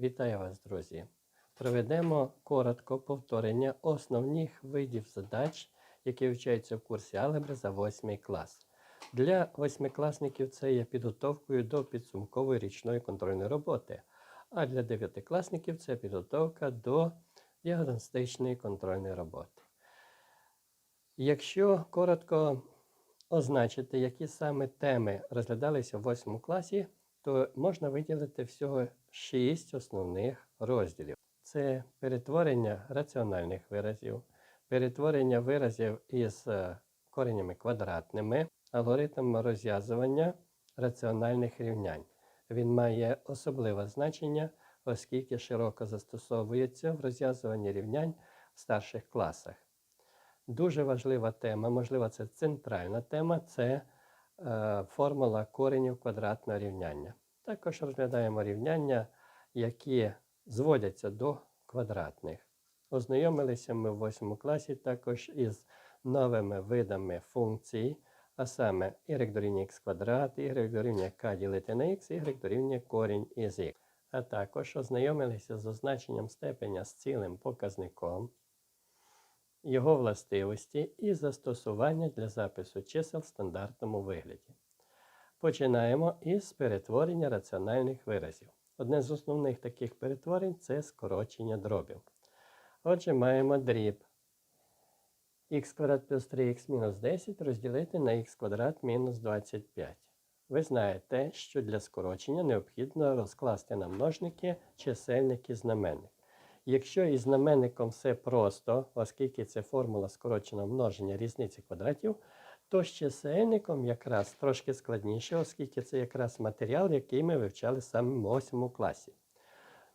Вітаю вас, друзі! Проведемо коротко повторення основних видів задач, які вивчаються в курсі алгебри за 8 клас. Для восьмикласників це є підготовкою до підсумкової річної контрольної роботи, а для дев'ятикласників це підготовка до діагностичної контрольної роботи. Якщо коротко означити, які саме теми розглядалися в 8 класі, то можна виділити всього 6 основних розділів. Це перетворення раціональних виразів, перетворення виразів із е, коренями квадратними, алгоритм розв'язування раціональних рівнянь. Він має особливе значення, оскільки широко застосовується в розв'язуванні рівнянь в старших класах. Дуже важлива тема, можливо, це центральна тема це е, формула коренів квадратного рівняння. Також розглядаємо рівняння, які зводяться до квадратних. Ознайомилися ми в 8 класі також із новими видами функцій, а саме y дорівнює x квадрат, y дорівнює k ділити на x, y дорівнює корінь із x. А також ознайомилися з означенням степеня з цілим показником, його властивості і застосування для запису чисел в стандартному вигляді. Починаємо із перетворення раціональних виразів. Одне з основних таких перетворень це скорочення дробів. Отже, маємо дріб х квадрат плюс 3х мінус 10 розділити на х квадрат мінус 25. Ви знаєте, що для скорочення необхідно розкласти на множники чисельник і знаменник. Якщо із знаменником все просто, оскільки це формула скороченого множення різниці квадратів, то з чисельником якраз трошки складніше, оскільки це якраз матеріал, який ми вивчали саме в 8 класі.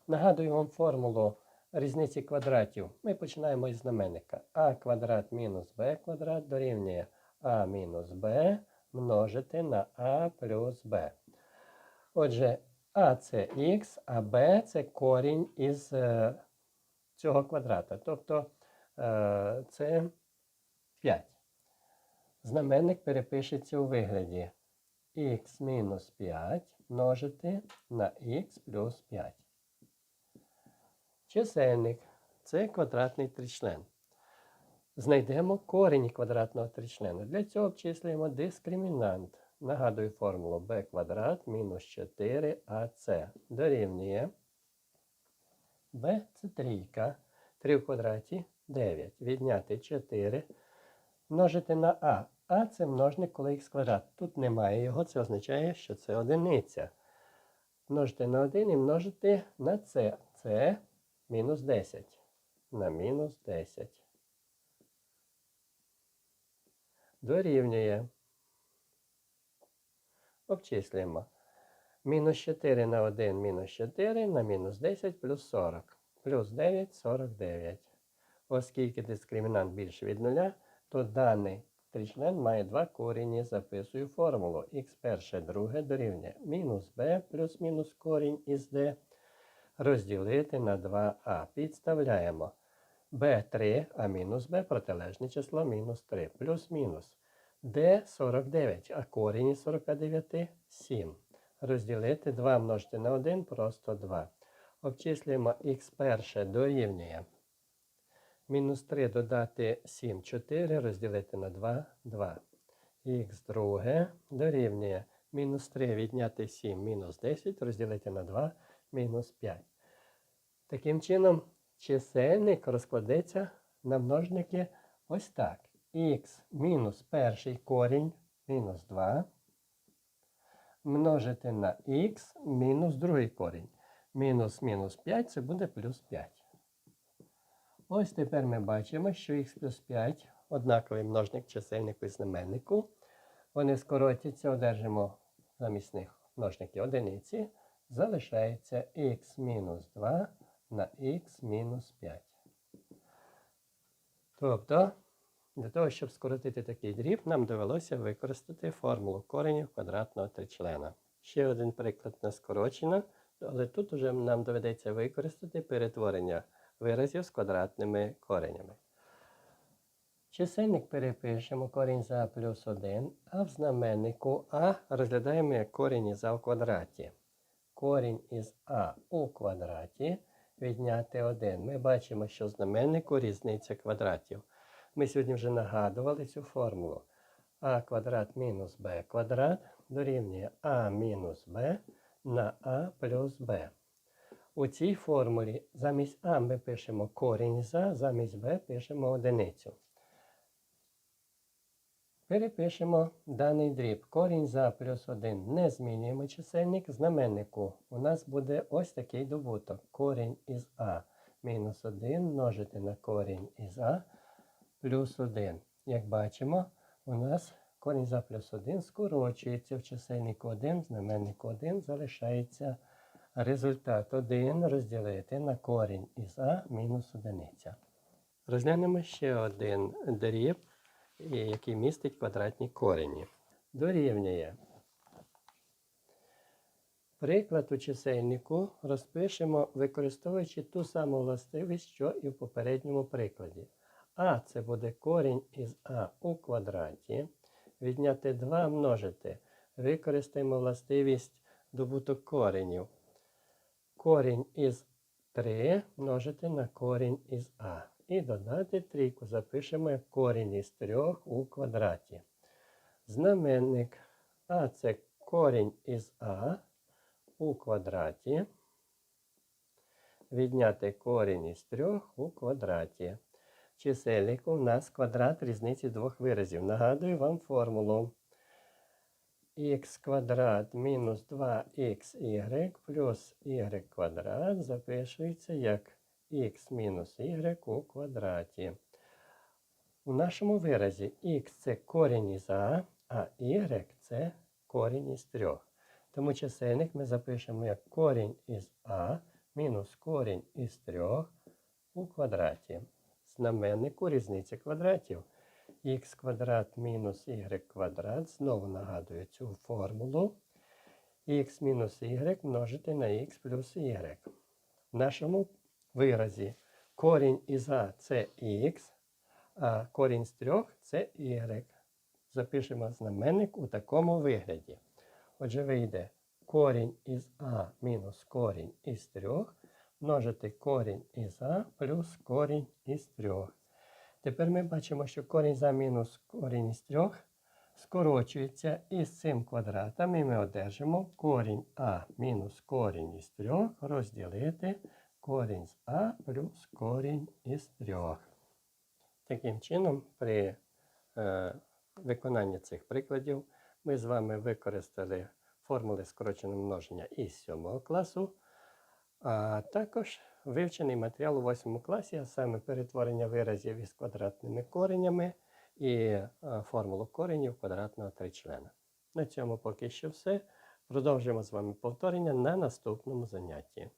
Нагадую вам формулу різниці квадратів. Ми починаємо із знаменника. а квадрат мінус b квадрат дорівнює а мінус b множити на а плюс b. Отже, а це х, а b це корінь із е, цього квадрата. Тобто е, це 5. Знаменник перепишеться у вигляді мінус 5 множити на х плюс 5. Чисельник це квадратний тричлен. Знайдемо корінь квадратного тричлену. Для цього обчислюємо дискримінант. Нагадую формулу b квадрат мінус 4ac дорівнює b це трійка. 3 в квадраті 9. Відняти 4. Множити на а. А це множник, коли х квадрат. Тут немає його, це означає, що це одиниця. Множити на 1 і множити на це. Це мінус 10. На мінус 10. Дорівнює. Обчислюємо. Мінус 4 на 1 мінус 4 на мінус 10 плюс 40. Плюс 9 49. Оскільки дискримінант більше від нуля, то даний Тричлен має два корені. Записую формулу. х перше друге дорівнює мінус b плюс мінус корінь із d розділити на 2а. Підставляємо b3, а мінус b протилежне число мінус 3 плюс мінус d 49, а корінь із 49 7. Розділити 2 множити на 1 просто 2. Обчислюємо х перше дорівнює. Мінус 3 додати 7, 4 розділити на 2, 2. Х друге дорівнює мінус 3 відняти 7, мінус 10 розділити на 2, мінус 5. Таким чином, чисельник розкладеться на множники ось так. Х мінус перший корінь мінус 2. Множити на х мінус другий корінь. Мінус мінус 5 це буде плюс 5. Ось тепер ми бачимо, що х плюс 5 однаковий множник чисельнику і знаменнику. Вони скоротяться, одержимо замість них множники одиниці. Залишається х мінус 2 на х мінус 5. Тобто, для того, щоб скоротити такий дріб, нам довелося використати формулу коренів квадратного тричлена. Ще один приклад на скорочено, але тут вже нам доведеться використати перетворення виразів з квадратними коренями. Чисельник перепишемо корінь за плюс 1, а в знаменнику А розглядаємо як корінь за в квадраті. корінь із а у квадраті відняти 1. Ми бачимо, що в знаменнику різниця квадратів. Ми сьогодні вже нагадували цю формулу. а квадрат мінус b квадрат дорівнює а мінус b на а плюс b. У цій формулі замість а ми пишемо корінь з а, замість b пишемо одиницю. Перепишемо даний дріб. Корінь за плюс 1 не змінюємо чисельник. Знаменнику у нас буде ось такий добуток. Корінь із а мінус 1 множити на корінь із а плюс 1. Як бачимо, у нас корінь за плюс 1 скорочується в чисельнику 1, в знаменнику 1 залишається результат 1 розділити на корінь із а мінус 1. Розглянемо ще один дріб, який містить квадратні корені. Дорівнює. Приклад у чисельнику розпишемо, використовуючи ту саму властивість, що і в попередньому прикладі. А це буде корінь із А у квадраті. Відняти 2 множити. Використаємо властивість добуток коренів. Корінь із 3 множити на корінь із А. І додати трійку запишемо як корінь із 3 у квадраті. Знаменник А це корінь із А у квадраті. Відняти корінь із 3 у квадраті. Чисельнику у нас квадрат різниці двох виразів. Нагадую вам формулу. Х квадрат мінус 2xy плюс y квадрат запишується як х мінус y у квадраті. У нашому виразі х це корінь із а, а y це корінь із 3. Тому чисельник ми запишемо як корінь із а мінус корінь із 3 у квадраті. Знаменнику різниця квадратів. Х квадрат мінус y квадрат. Знову нагадую цю формулу. х мінус y множити на х плюс y. В нашому виразі корінь із а це х, а корінь з 3 це y. Запишемо знаменник у такому вигляді. Отже, вийде корінь із а мінус корінь із 3 множити корінь із а плюс корінь із 3. Тепер ми бачимо, що корінь за мінус корінь із 3 скорочується із цим квадратом, і ми одержимо корінь а мінус корінь із 3 розділити корінь з а плюс корінь із 3. Таким чином, при е, виконанні цих прикладів ми з вами використали формули скороченого множення із 7 класу, а також вивчений матеріал у 8 класі, а саме перетворення виразів із квадратними коренями і формулу коренів квадратного тричлена. На цьому поки що все. Продовжуємо з вами повторення на наступному занятті.